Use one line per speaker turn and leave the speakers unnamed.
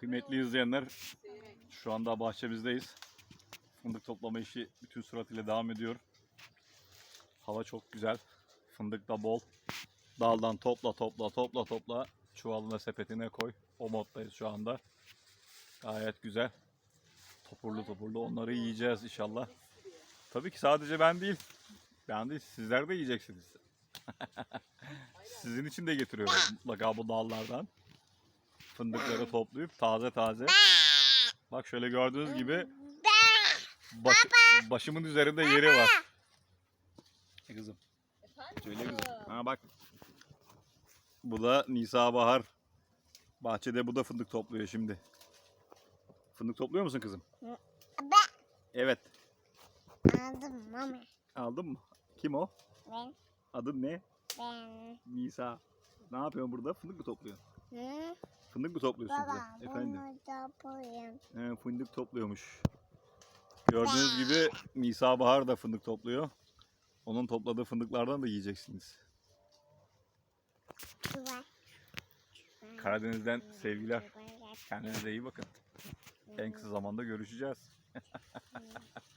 Kıymetli izleyenler, şu anda bahçemizdeyiz. Fındık toplama işi bütün suratıyla devam ediyor. Hava çok güzel. Fındık da bol. Daldan topla topla topla topla. Çuvalına sepetine koy. O moddayız şu anda. Gayet güzel. Topurlu topurlu onları yiyeceğiz inşallah. Tabii ki sadece ben değil. Ben değil sizler de yiyeceksiniz. Sizin için de getiriyorum mutlaka bu dallardan. Fındıkları toplayıp taze taze. Bak şöyle gördüğünüz gibi baş- başımın üzerinde yeri var. E kızım. Söyle kızım. Ha bak. Bu da Nisa Bahar. Bahçede bu da fındık topluyor şimdi. Fındık topluyor musun kızım? Evet.
Aldım mama.
Aldın mı? Kim o?
Ben,
Adın ne?
ben.
Nisa. Ne yapıyorsun burada? Fındık mı topluyorsun?
Hı?
Fındık mı topluyorsun
Baba,
kızım? Efendim.
bunu da koyayım.
He, fındık topluyormuş. Gördüğünüz gibi Nisa Bahar da fındık topluyor. Onun topladığı fındıklardan da yiyeceksiniz.
Çuval.
Karadeniz'den sevgiler. Kendinize iyi bakın. En kısa zamanda görüşeceğiz.